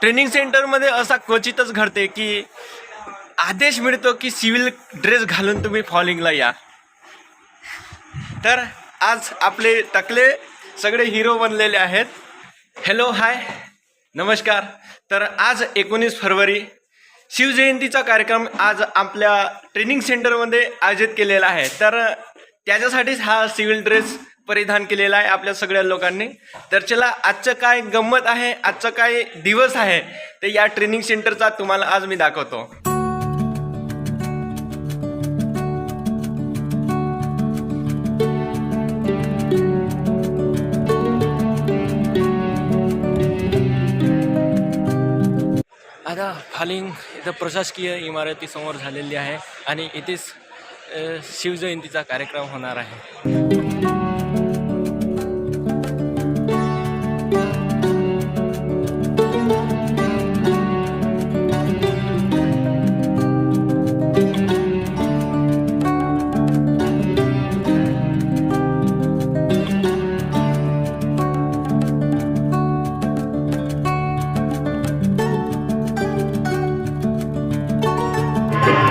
Training सेंटरमध्ये असा क्वचितच घडते की आदेश मिळतो की सिव्हिल ड्रेस घालून तुम्ही फॉलिंगला या. तर आज आपले टकले सगळे हिरो बनलेले आहेत. हॅलो हाय नमस्कार. तर आज एकोणीस फरवरी शिवजयंतीचा कार्यक्रम आज आपल्या ट्रेनिंग सेंटरमध्ये आयोजित केलेला आहे. तर त्याच्यासाठीच हा सिव्हिल ड्रेस परिधान केलेला आहे आपल्या सगळ्या लोकांनी. तर चला आजचं काय गंमत आहे आजचं काय दिवस आहे ते या ट्रेनिंग सेंटरचा तुम्हाला आज मी दाखवतो. आता फालिंग इथं प्रशासकीय इमारतीसमोर झालेली आहे आणि इथेच शिवजयंतीचा कार्यक्रम होणार आहे.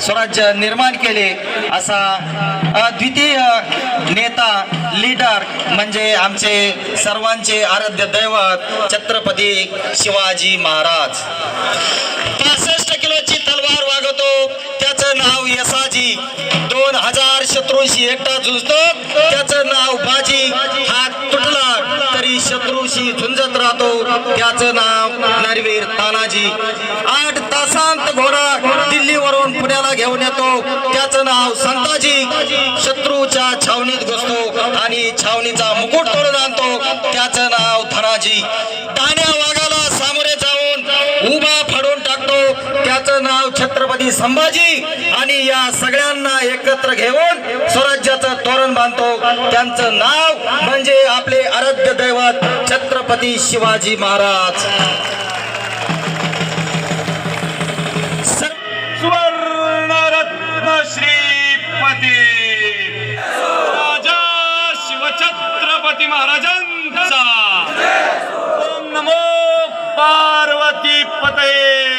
स्वराज्य निर्माण केले असा अद्वितीय नेता लीडर म्हणजे आमचे सर्वांचे आराध्य दैवत छत्रपती शिवाजी महाराज. पासष्ट किलोची तलवार वागवतो त्याचं नाव यसाजी. दोन हजार शत्रूंशी एकटा झुजतो त्याचं नाव बाजी. हात शत्रूशी झुंजत राहतो. त्याचं नाव नरवीर तानाजी. आठ तासांत घोडा दिल्लीवरून पुण्याला घेऊन येतो. त्याचं नाव संताजी. शत्रूच्या छावणीत घुसतो आणि छावणीचा मुकुट तोडून आणतो. त्याचं नाव धनाजी. टाण्या वाघाला सामोरे जाऊन उभा फाडून टाकतो. त्याचं नाव छत्रपती संभाजी आणि या सगळ्यांना एकत्र घेऊन स्वराज्याचं तोरण बांधतो. त्यांचं नाव म्हणजे आपले आराध्य दैव छत्रपती शिवाजी महाराज. सर्व सुवर्णरत्न श्रीपती. राजा शिवछत्रपती महाराजांचा. नमो पार्वती पते